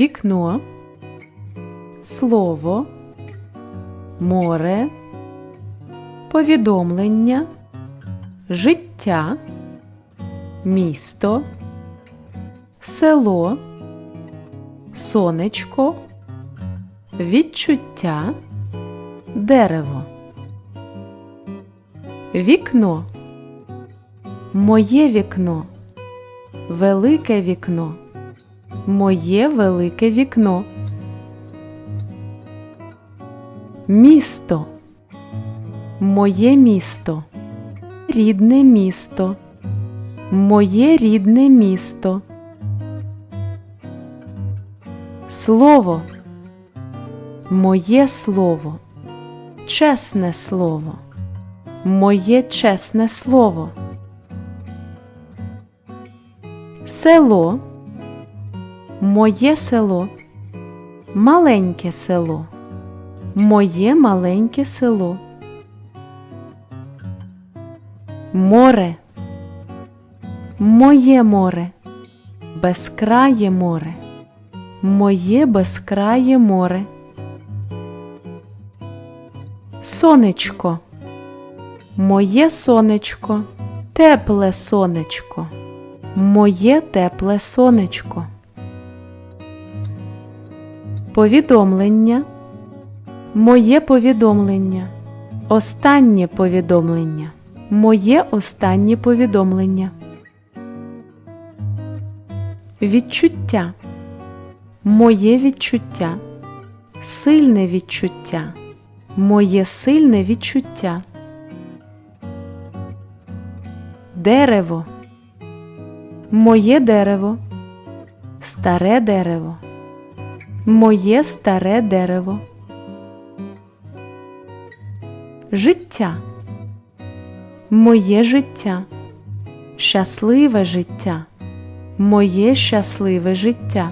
вікно, слово, море, повідомлення, життя, місто, село, сонечко, відчуття, дерево. Вікно. Моє вікно. Велике вікно. Моє велике вікно. Місто. Моє місто. Рідне місто. Моє рідне місто. Слово. Моє слово. Чесне слово. Моє чесне слово. Село. Моє село. Маленьке село. Моє маленьке село. Море. Моє море. Безкрає море. Моє безкрає море. Сонечко. Моє сонечко. Тепле сонечко. Моє тепле сонечко. Повідомлення. Моє повідомлення. Останнє повідомлення. Моє останнє повідомлення. Відчуття. Моє відчуття. Сильне відчуття. Моє сильне відчуття. Дерево. Моє дерево. Старе дерево. Моє старе дерево. Життя. Моє життя. Щасливе життя. Моє щасливе життя.